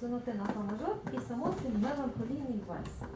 сонати на фа і самотний меланхолійний вальс.